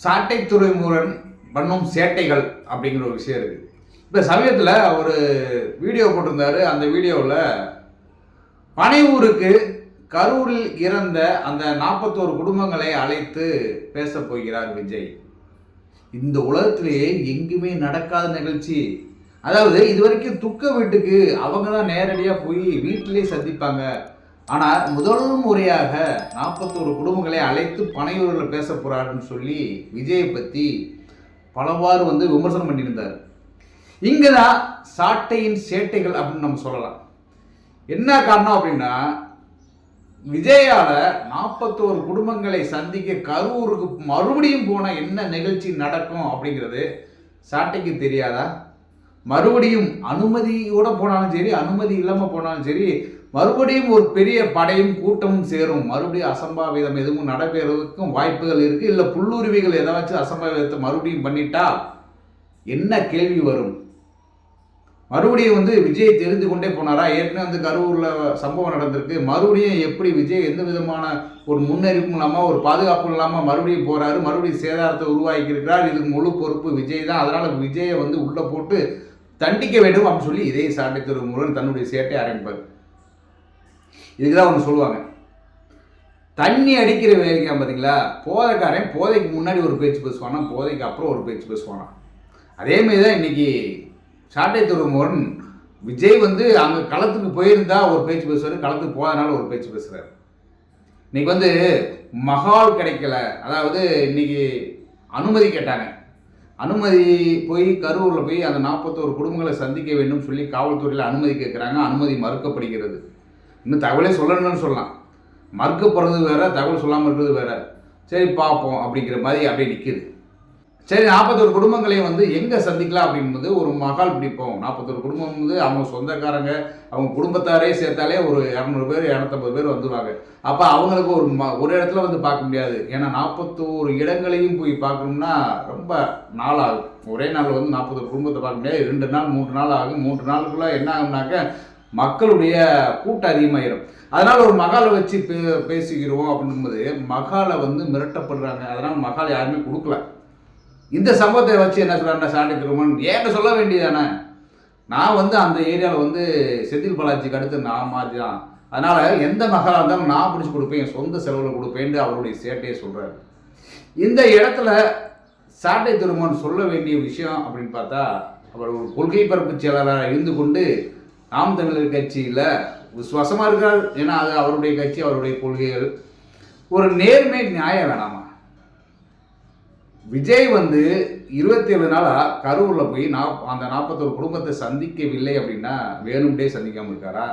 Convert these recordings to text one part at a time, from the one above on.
சாட்டை துறைமுருகன் பண்ணும் சேட்டைகள் அப்படிங்கிற ஒரு விஷயம் இருக்குது இப்போ சமயத்தில் ஒரு வீடியோ போட்டிருந்தாரு. அந்த வீடியோவில் பனையூருக்கு கரூரில் இறந்த அந்த நாற்பத்தோரு குடும்பங்களை அழைத்து பேசப் போகிறார் விஜய். இந்த உலகத்திலேயே எங்குமே நடக்காத நிகழ்ச்சி. அதாவது இது வரைக்கும் துக்க வீட்டுக்கு அவங்க தான் நேரடியாக போய் வீட்டிலே சந்திப்பாங்க. ஆனால் முதல் முறையாக நாற்பத்தோரு குடும்பங்களை அழைத்து பனையூரில் பேச போகிறாருன்னு சொல்லி விஜயை பற்றி பலவாறு வந்து விமர்சனம் பண்ணியிருந்தார். இங்கே தான் சாட்டையின் சேட்டைகள் அப்படின்னு நம்ம சொல்லலாம். என்ன காரணம் அப்படின்னா விஜயால நாற்பத்தோரு குடும்பங்களை சந்திக்க கரூருக்கு மறுபடியும் போனால் என்ன நிகழ்ச்சி நடக்கும் அப்படிங்கிறது சாட்டைக்கு தெரியாதா? மறுபடியும் அனுமதியோடு போனாலும் சரி அனுமதி இல்லாமல் போனாலும் சரி மறுபடியும் ஒரு பெரிய படையும் கூட்டமும் சேரும். மறுபடியும் அசம்பாவிதம் எதுவும் நடைபெறதுக்கும் வாய்ப்புகள் இருக்குது இல்லை புல்லுருவிகள் ஏதாச்சும் அசம்பாவிதத்தை மறுபடியும் பண்ணிட்டா என்ன கேள்வி வரும்? மறுபடியும் வந்து விஜய் தெரிந்து கொண்டே போனாரா? ஏற்கனவே வந்து கரூரில் சம்பவம் நடந்திருக்கு. மறுபடியும் எப்படி விஜய் எந்த விதமான ஒரு முன்னறிவும் இல்லாமல் ஒரு பாதுகாப்பு இல்லாமல் மறுபடியும் போகிறாரு மறுபடியும் சேதாரத்தை உருவாக்கி இருக்கிறார் இதுக்கு முழு பொறுப்பு விஜய் தான். அதனால் விஜயை வந்து உள்ளே போட்டு தண்டிக்க வேண்டும் அப்படின்னு சொல்லி இதே சாட்டை திருமுருகன் தன்னுடைய சேட்டை ஆரம்பிப்பார். இதுக்கு தான் ஒன்று சொல்லுவாங்க. தண்ணி அடிக்கிற வேலைக்கான் பார்த்தீங்களா போதைக்காரன் போதைக்கு முன்னாடி ஒரு பேச்சு பேசுவானா? போதைக்கு அப்புறம் ஒரு பேச்சு பேசுவானா? அதேமாரி தான் இன்னைக்கு சாட்டை துறைமுகன் விஜய் வந்து அங்கே களத்துக்கு போயிருந்தா ஒரு பேச்சு பேசுவார் களத்துக்கு போகாதனால ஒரு பேச்சு பேசுகிறார் இன்னைக்கு வந்து மகால் கிடைக்கல. அதாவது இன்னைக்கு அனுமதி கேட்டாங்க. அனுமதி போய் கரூரில் போய் அந்த நாற்பத்தோரு குடும்பங்களை சந்திக்க வேண்டும் சொல்லி காவல்துறையில் அனுமதி கேட்குறாங்க அனுமதி மறுக்கப்படுகிறது. இன்னும் தகவலே சொல்லணும்னு சொல்லலாம். மறுக்கப்படுறது வேற தகவல் சொல்லாமல் இருக்கிறது வேற. சரி பார்ப்போம் அப்படிங்கிற மாதிரி அப்படியே நிற்கிது சரி நாற்பத்தொரு குடும்பங்களையும் வந்து எங்கே சந்திக்கலாம் அப்படின்பது ஒரு மகால் பிடிப்போம். நாற்பத்தொரு குடும்பம் வந்து அவங்க சொந்தக்காரங்க அவங்க குடும்பத்தாரே சேர்த்தாலே ஒரு இரநூறு பேர் இரநூத்தம்பது பேர் வந்துடுவாங்க அப்போ அவங்களுக்கு ஒரு ம ஒரு இடத்துல வந்து பார்க்க முடியாது. ஏன்னா நாற்பத்தோரு இடங்களையும் போய் பார்க்கணும்னா ரொம்ப நாள் ஆகும் ஒரே நாள் வந்து நாற்பது குடும்பத்தை பார்க்க முடியாது. ரெண்டு நாள் மூன்று நாள் ஆகும். மூன்று நாளுக்குள்ளே என்ன ஆகும்னாக்க மக்களுடைய கூட்டம் அதிகமாயிரும். அதனால ஒரு மகாலை வச்சு பே பேசிக்கிறோம் அப்படிங்கும்போது மகாலை வந்து மிரட்டப்படுறாங்க. அதனால மகால் யாருமே கொடுக்கல. இந்த சம்பவத்தை வச்சு என்ன சொல்றாருன்னா சாண்டி திருமன் ஏன்ட்ட சொல்ல வேண்டியதானே நான் வந்து அந்த ஏரியாவில் வந்து செந்தில் பாலாஜிக்கு அடுத்து நான் மாதிரி தான் அதனால் எந்த மகளாக இருந்தாலும் நான் பிடிச்சி கொடுப்பேன் என் சொந்த செலவில் கொடுப்பேன்ட்டு அவருடைய சேட்டையை சொல்கிறாரு இந்த இடத்துல சாட்டை திருமன் சொல்ல வேண்டிய விஷயம் அப்படின்னு பார்த்தா அவர் ஒரு கொள்கை பரப்பு செயலாளராக இருந்து கொண்டு நாம் தமிழர் கட்சியில் விசுவாசமாக இருக்கார். ஏன்னா அது அவருடைய கட்சி அவருடைய கொள்கைகள். ஒரு நேர்மை நியாயம் வேணாமா? விஜய் வந்து இருபத்தி ஏழு நாளாக கரூரில் போய் நாப் அந்த நாற்பத்தொரு குடும்பத்தை சந்திக்கவில்லை அப்படின்னா வேணும்டே சந்திக்காமல் இருக்காரா?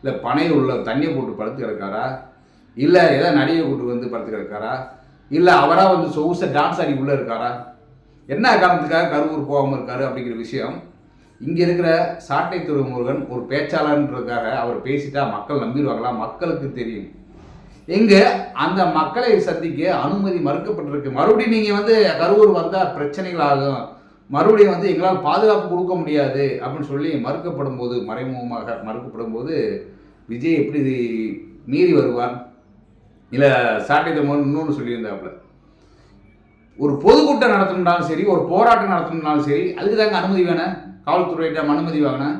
இல்லை பனை உள்ள தண்ணியை போட்டு படுத்து கிடக்காரா? இல்லை ஏதோ நடிகை கூட்டு வந்து படுத்து கிடக்காரா? இல்லை அவராக வந்து சொகுசை டான்ஸ் ஆடி உள்ளே இருக்காரா? என்ன காரணத்துக்காக கரூர் போகாமல் இருக்காரு அப்படிங்கிற விஷயம் இங்கே இருக்கிற சாட்டை துறைமுருகன் ஒரு பேச்சாளர்ன்றதுக்காக அவர் பேசிட்டா மக்கள் நம்பிடுவாங்களா? மக்களுக்கு தெரியும். எங்கே அந்த மக்களை சந்திக்க அனுமதி மறுக்கப்பட்டிருக்கு. மறுபடியும் நீங்கள் வந்து கரூர் வந்தால் பிரச்சனைகள் ஆகும். மறுபடியும் வந்து எங்களால் பாதுகாப்பு கொடுக்க முடியாது அப்படின்னு சொல்லி மறுக்கப்படும் போது மறைமுகமாக மறுக்கப்படும் போது விஜய் எப்படி மீறி வருவார் இல்லை சாட்டை தமிழ் இன்னொன்று சொல்லியிருந்தாப்புல. ஒரு பொதுக்கூட்டம் நடத்தணும்னாலும் சரி ஒரு போராட்டம் நடத்தணும்னாலும் சரி அதுக்கு தாங்க அனுமதி வேணும். காவல்துறையிடம் அனுமதி வாங்கினேன்.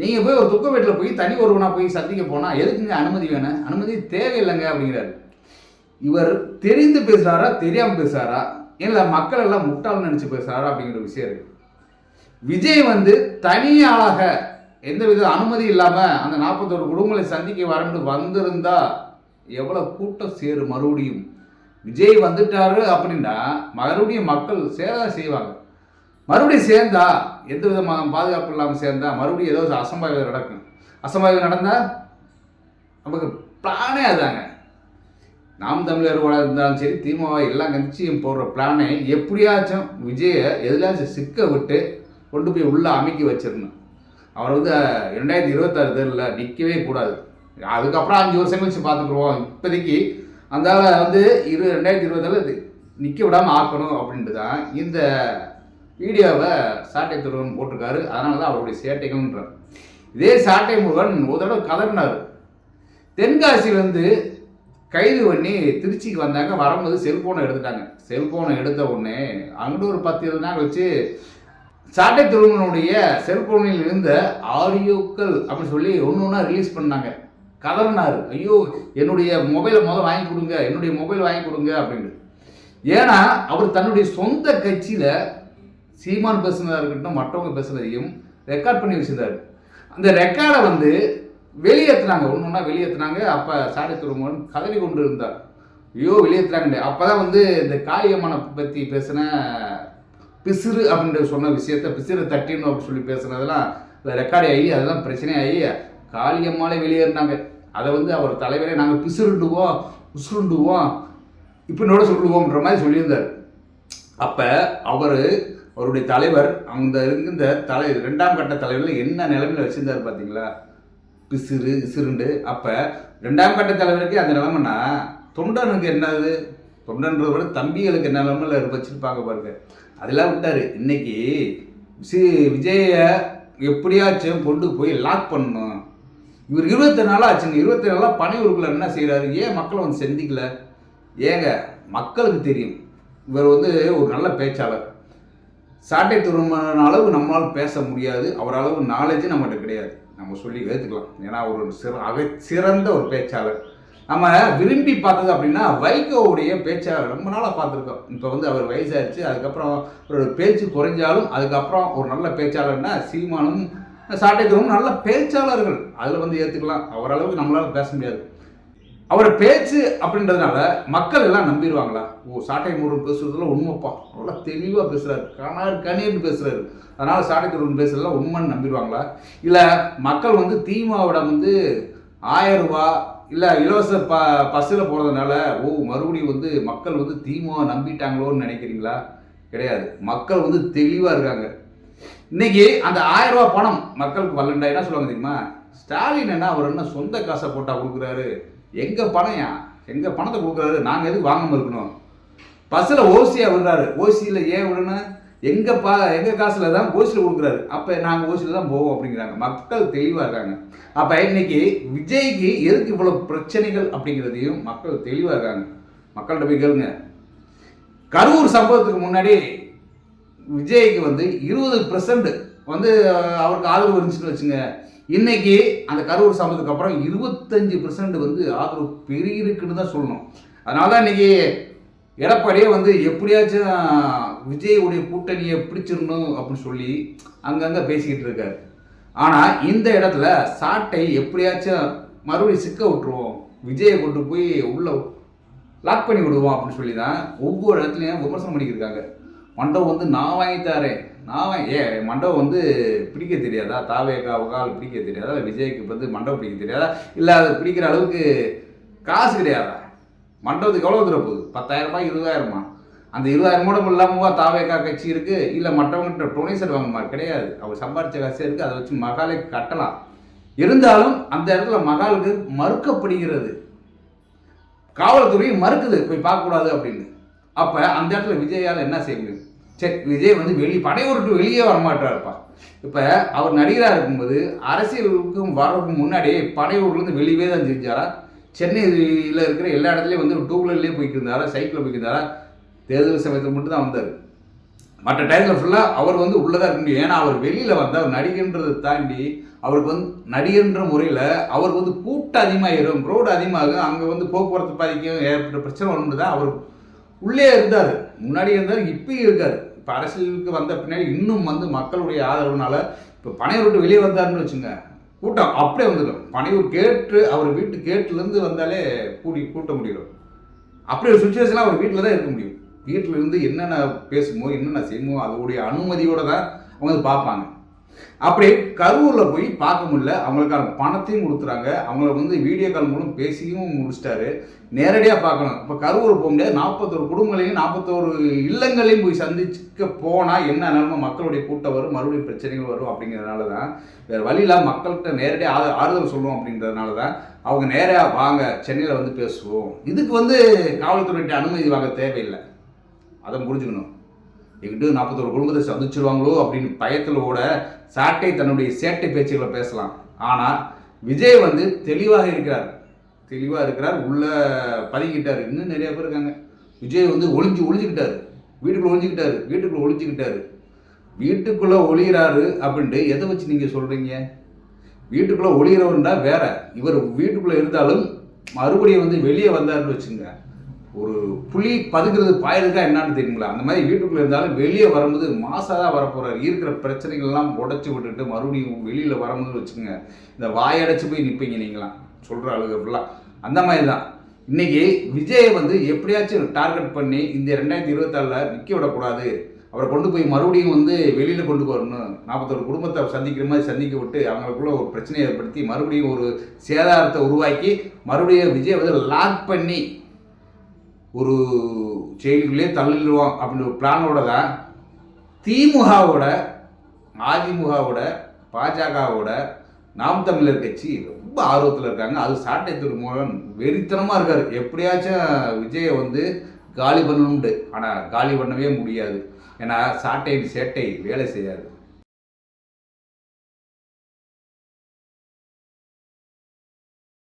நீங்கள் போய் ஒரு துக்க வீட்டில் போய் தனி ஒருவனாக போய் சந்திக்க போனால் எதுக்குங்க அனுமதி வேணும்? அனுமதி தேவையில்லைங்க அப்படிங்கிறாரு. இவர் தெரிந்து பேசுகிறாரா தெரியாமல் பேசுகிறாரா இல்லை மக்கள் எல்லாம் முட்டாள்னு நினச்சி பேசுகிறாரா அப்படிங்கிற விஷயம் இருக்கு. விஜய் வந்து தனியாளாக எந்தவித அனுமதி இல்லாமல் அந்த நாற்பத்தோரு குடும்பங்களை சந்திக்க வரண்டு வந்திருந்தா எவ்வளோ கூட்டம் சேரும் மறுபடியும். விஜய் வந்துட்டாரு அப்படின்னா மறுபடியும் மக்கள் சேதம் செய்வாங்க. மறுபடியும் சேர்ந்தா எந்த விதமான பாதுகாப்பு இல்லாமல் சேர்ந்தா மறுபடியும் ஏதோ ஒரு அசம்பாவிதம் நடக்கும். அசம்பாவிதம் நடந்தால் நமக்கு பிளானே அதாங்க நாம் தமிழர்களாக இருந்தாலும் சரி திமுக எல்லா கட்சியும் போடுற பிளானை எப்படியாச்சும் விஜயை எதுலாச்சும் சிக்க விட்டு கொண்டு போய் உள்ளே அமைக்கி வச்சிடணும். அவர் வந்து ரெண்டாயிரத்தி இருபத்தாறு தேர்தலில் நிற்கவே கூடாது. அதுக்கப்புறம் அஞ்சு வருஷம் கழிச்சு பார்த்துக்குருவோம் இப்போதைக்கு அந்த வந்து இரு ரெண்டாயிரத்தி இருபத்தாறு நிற்க விடாமல் ஆக்கணும் அப்படின்ட்டு தான் இந்த வீடியோவை சாட்டை துருவன் போட்டிருக்காரு. அதனால தான் அவருடைய சேட்டைகள்ன்றார் இதே சாட்டை முருகன் ஒரு தடவை கதறினார். தென்காசியிலேருந்து கைது பண்ணி திருச்சிக்கு வந்தாங்க. வரும்போது செல்ஃபோனை எடுத்துட்டாங்க. செல்ஃபோனை எடுத்த உடனே அங்கிட்டு ஒரு பத்து இருபது நாள் வச்சு சாட்டை துருவனுடைய செல்ஃபோனில் இருந்த ஆடியோக்கள் அப்படின்னு சொல்லி ஒன்று ஒன்றா ரிலீஸ் பண்ணாங்க. கதறினார். ஐயோ என்னுடைய மொபைலை முதல் வாங்கி கொடுங்க. என்னுடைய மொபைல் வாங்கி கொடுங்க அப்படின்ட்டு. ஏன்னா அவர் தன்னுடைய சொந்த கட்சியில் சீமான் பேசுனதாக இருக்கட்டும் மற்றவங்க பேசுனதையும் ரெக்கார்ட் பண்ணி வச்சிருந்தாரு. அந்த ரெக்கார்டை வந்து வெளியேற்றினாங்க ஒன்று ஒன்றா வெளியேற்றுனாங்க அப்போ சாடி துருமன் கதறி கொண்டு இருந்தார் ஐயோ வெளியேற்றுறாங்க அப்போ தான் வந்து இந்த காளியம்மனை பற்றி பேசின பிசிறு அப்படின்ற சொன்ன விஷயத்த பிசிறு தட்டின்னு அப்படின்னு சொல்லி பேசுனதெல்லாம் ரெக்கார்டு ஆகி அதெல்லாம் பிரச்சனையாகி காளியம்மாலே வெளியேறினாங்க. அதை வந்து அவர் தலைவரே நாங்கள் பிசுருண்டுவோம் உசுருண்டுவோம் இப்படினோட சொல்லுவோம்ன்ற மாதிரி சொல்லியிருந்தார். அப்போ அவர் அவருடைய தலைவர் அந்த இருந்த தலை ரெண்டாம் கட்ட தலைவரில் என்ன நிலைமையில் வச்சிருந்தார் பார்த்தீங்களா பிசிறு சிறுண்டு. அப்போ ரெண்டாம் கட்ட தலைவருக்கு அந்த நிலைமைனா தொண்டனுக்கு என்னது? தொண்டன்றதை விட தம்பிகளுக்கு என்ன நிலைமையில் வச்சுருப்பாங்க பாருங்க. அதெல்லாம் விட்டார். இன்னைக்கு சி விஜயை எப்படியாச்சும் கொண்டு போய் லாக் பண்ணணும். இவர் இருபத்தி நாளாக ஆச்சுங்க. இருபத்தி நாளாக பணி உருக்குள்ள என்ன செய்கிறாரு ஏன் மக்களை வந்து செந்திக்கல? ஏங்க மக்களுக்கு தெரியும். இவர் வந்து ஒரு நல்ல பேச்சாளர். சாட்டை துருமன அளவு நம்மளால் பேச முடியாது. அவர் அளவு நாலேஜ் நம்மகிட்ட கிடையாது. நம்ம சொல்லி ஏற்றுக்கலாம் ஏன்னா அவர் ஒரு சிற அக சிறந்த ஒரு பேச்சாளர். நம்ம விரும்பி பார்த்தது அப்படின்னா வைகோவுடைய பேச்சாளர். ரொம்ப நாளாக பார்த்துருக்கோம். இப்போ வந்து அவர் வயசாகிடுச்சு அதுக்கப்புறம் அவரோட பேச்சு குறைஞ்சாலும் அதுக்கப்புறம் ஒரு நல்ல பேச்சாளர்னா சீமானும் சாட்டை துருவனும் நல்ல பேச்சாளர்கள். அதில் வந்து ஏற்றுக்கலாம் அவரளவுக்கு நம்மளால் பேச முடியாது. அவர் பேச்சு அப்படின்றதுனால மக்கள் எல்லாம் நம்பிடுவாங்களா? ஓ சாட்டை முருகன் பேசுறதுல உண்மைப்பா. நல்லா தெளிவாக பேசுகிறாரு கணார் கணின்னு பேசுகிறாரு அதனால் சாட்டை முருகன் பேசுறதுல உண்மைன்னு நம்பிடுவாங்களா? இல்லை மக்கள் வந்து தீமாவோட வந்து ஆயிரம் ரூபா இல்லை இலவச ப பஸ்ஸில் போகிறதுனால ஓ மறுபடியும் வந்து மக்கள் வந்து திமுக நம்பிட்டாங்களோன்னு நினைக்கிறீங்களா? கிடையாது. மக்கள் வந்து தெளிவாக இருக்காங்க. இன்னைக்கு அந்த ஆயிரம் ரூபா பணம் மக்களுக்கு வரலண்டா? என்ன சொல்லுவாங்க தெரியுமா? ஸ்டாலின் என்ன அவர் என்ன சொந்த காசை போட்டால் கொடுக்குறாரு? எங்கள் பணம்யா எங்கள் பணத்தை கொடுக்குறாரு? நாங்கள் எதுக்கு வாங்காமல் இருக்கணும்? பஸ்ஸில் ஓசியாக விடுறாரு. ஓசியில் ஏன் விடணும் எங்கள் பா எங்கள் காசில் தான் ஓசியில் கொடுக்குறாரு. அப்போ நாங்கள் ஓசியில் தான் போவோம் அப்படிங்கிறாங்க. மக்கள் தெளிவாக இருக்காங்க. அப்போ இன்னைக்கு விஜய்க்கு எதுக்கு இவ்வளோ பிரச்சனைகள் அப்படிங்கிறதையும் மக்கள் தெளிவாக இருக்காங்க. மக்கள்கிட்ட போய் கேளுங்க. கரூர் சம்பவத்துக்கு முன்னாடி விஜய்க்கு வந்து இருபது பர்சன்ட் வந்து அவருக்கு ஆதரவு இருந்துச்சுன்னு வச்சுங்க. இன்னைக்கு அந்த கரூர் சம்பவத்துக்கு அப்புறம் இருபத்தஞ்சு பெர்சன்ட் வந்து ஆதரவு பெருகிருக்குன்னு தான் சொல்லணும். அதனால தான் இன்னைக்கு எடப்பாடியே வந்து எப்படியாச்சும் விஜயுடைய கூட்டணியை பிடிச்சிடணும் அப்படின்னு சொல்லி அங்கங்கே பேசிக்கிட்டு இருக்காரு. ஆனால் இந்த இடத்துல சாட்டை எப்படியாச்சும் மறுபடியும் சிக்க விட்டுருவோம். விஜயை கொண்டு போய் உள்ள லாக் பண்ணி விடுவோம் அப்படின்னு சொல்லி தான் ஒவ்வொரு இடத்துலையும் விமர்சனம் பண்ணிக்கிருக்காங்க மண்டபம் வந்து நான் வாங்கி தரேன் நான் ஏ மண்டபம் வந்து பிடிக்க தெரியாதா? தாவேக்கா அவகால் பிடிக்க தெரியாதா? இல்லை விஜய்க்கு வந்து மண்டபம் பிடிக்க தெரியாதா? இல்லை அதை பிடிக்கிற அளவுக்கு காசு கிடையாதா? மண்டபத்துக்கு எவ்வளோ தூரம் போகுது? பத்தாயிரமா இருபதாயிரமா? அந்த இருபதாயிரம் கூட இல்லாமல் தாவேக்கா கட்சி இருக்குது இல்லை மற்றவங்ககிட்ட டொனேஷன் வாங்கணுமா கிடையாது. அவர் சம்பாரித்த காசு இருக்குது அதை வச்சு மகாலை கட்டலாம். இருந்தாலும் அந்த இடத்துல மகாலுக்கு மறுக்கப்படுகிறது. காவல்துறை மறுக்குது. போய் பார்க்கக்கூடாது அப்படின்னு. அப்போ அந்த இடத்துல விஜயால் என்ன செய்ய முடியும்? சரி விஜய் வந்து வெளி படையூருக்கு வெளியே வரமாட்டார்ப்பா. இப்போ அவர் நடிகராக இருக்கும்போது அரசியலுக்கும் வர்றதுக்கு முன்னாடி படையூர்லேருந்து வெளியவே தான் செஞ்சாரா? சென்னையில் இருக்கிற எல்லா இடத்துலையும் வந்து டூ வீலர்லேயே போய்க்கு இருந்தாரா சைக்கிளில் போய்க்கு இருந்தாரா தேர்தல் சமயத்தில் மட்டும் தான் வந்தார். மற்ற டைமில் ஃபுல்லாக அவர் வந்து உள்ளே தான் இருக்க முடியும். ஏன்னா அவர் வெளியில் வந்து அவர் நடிகன்றதை தாண்டி அவருக்கு வந்து நடிகர்ன்ற முறையில் அவருக்கு வந்து கூட்டம் அதிகமாகிடும் ரோடு அதிகமாகும். அங்கே வந்து போக்குவரத்து பாதிக்கும். ஏற்பட்ட பிரச்சனை ஒன்று தான் அவர் உள்ளே இருந்தார். முன்னாடி இருந்தார் இப்பயும் இருக்கார். இப்போ அரசியலுக்கு வந்த பின்னாடி இன்னும் வந்து மக்களுடைய ஆதரவுனால இப்போ பனையூர் விட்டு வெளியே வந்தாருன்னு வச்சுங்க கூட்டம் அப்படியே வந்துடும். பனையூர் கேட்டு அவர் வீட்டு கேட்டுலேருந்து வந்தாலே கூடி கூட்ட முடியும். அப்படி ஒரு சுச்சுவேஷனில் அவர் வீட்டில் தான் இருக்க முடியும். வீட்டில் இருந்து என்னென்ன பேசுமோ என்னென்ன செய்யுமோ அதோடைய அனுமதியோடு தான் அவங்க வந்து பார்ப்பாங்க. அப்படி கரூரில் போய் பார்க்க முடியல. அவங்களுக்கான பணத்தையும் கொடுத்துறாங்க. அவங்கள வந்து வீடியோ கால் மூலம் பேசியும் முடிச்சிட்டாரு. நேரடியாக பார்க்கணும். இப்போ கரூர் போக முடியாது. நாற்பத்தோரு குடும்பங்களையும் நாற்பத்தோரு இல்லங்களையும் போய் சந்திச்சுக்க போனால் என்ன நிலமை? மக்களுடைய கூட்டம் வரும் மறுபடியும் பிரச்சனைகள் வரும் அப்படிங்கிறதுனால தான் வேறு வழியில் மக்கள்கிட்ட நேரடியாக ஆறு ஆறுதல் சொல்லுவோம் அப்படின்றதுனால தான் அவங்க நேராக வாங்க சென்னையில் வந்து பேசுவோம். இதுக்கு வந்து காவல்துறையிட்ட அனுமதி வாங்க தேவையில்லை. அதை புரிஞ்சுக்கணும். எங்கிட்ட நாற்பத்தோரு குடும்பத்தை சந்திச்சிருவாங்களோ அப்படின்னு பயத்தில் கூட சாட்டை தன்னுடைய சேட்டை பேச்சுகளை பேசலாம். ஆனால் விஜய் வந்து தெளிவாக இருக்கிறார். தெளிவாக இருக்கிறார். உள்ளே பதுங்கிட்டார். இன்னும் நிறைய பேர் இருக்காங்க. விஜய் வந்து ஒளிஞ்சு ஒழிஞ்சுக்கிட்டார் வீட்டுக்குள்ளே ஒளிஞ்சுக்கிட்டாரு. வீட்டுக்குள்ள ஒளிஞ்சுக்கிட்டாரு. வீட்டுக்குள்ளே ஒளிகிறாரு அப்படின்ட்டு எதை வச்சு நீங்கள் சொல்கிறீங்க வீட்டுக்குள்ளே ஒளிகிறவன்டா வேற. இவர் வீட்டுக்குள்ளே இருந்தாலும் மறுபடியும் வந்து வெளியே வந்தாருன்னு வச்சுங்க. ஒரு புலி பதுக்கிறது பாயிருக்கா என்னன்னு தெரியுங்களா? அந்த மாதிரி வீட்டுக்குள்ளே இருந்தாலும் வெளியே வரும்போது மாசாக தான் வரப்போகிறார் இருக்கிற பிரச்சனைகள்லாம் உடச்சி விட்டுட்டு மறுபடியும் வெளியில் வரும்போது வச்சுக்கோங்க இந்த வாயடைச்சு போய் நிற்பீங்க நீங்களாம். சொல்கிற ஆளுங்க ஃபுல்லாக அந்த மாதிரி தான். இன்னைக்கு விஜயை வந்து எப்படியாச்சும் டார்கெட் பண்ணி இந்த ரெண்டாயிரத்தி இருபத்தாறில் நிற்க விடக்கூடாது. அவரை கொண்டு போய் மறுபடியும் வந்து வெளியில் கொண்டு வரணும். நாற்பத்தொரு குடும்பத்தை சந்திக்கிற மாதிரி சந்திக்க விட்டு அவங்களுக்குள்ள ஒரு பிரச்சனையை ஏற்படுத்தி மறுபடியும் ஒரு சேதாரத்தை உருவாக்கி மறுபடியும் விஜய் வந்து லாக் பண்ணி ஒரு செயலுக்குள்ளே தள்ளிடுவோம் அப்படின்ற ஒரு பிளானோட தான் திமுகவோட அதிமுகவோட பாஜகவோட நாம் தமிழர் கட்சி ரொம்ப ஆர்வத்தில் இருக்காங்க. அது சாட்டை திருமூலன் வெறித்தனமாக இருக்கார். எப்படியாச்சும் விஜயை வந்து காலி பண்ணணும்ட்டு. ஆனால் காலி பண்ணவே முடியாது. ஏன்னா சாட்டை சேட்டை வேலை செய்யாது.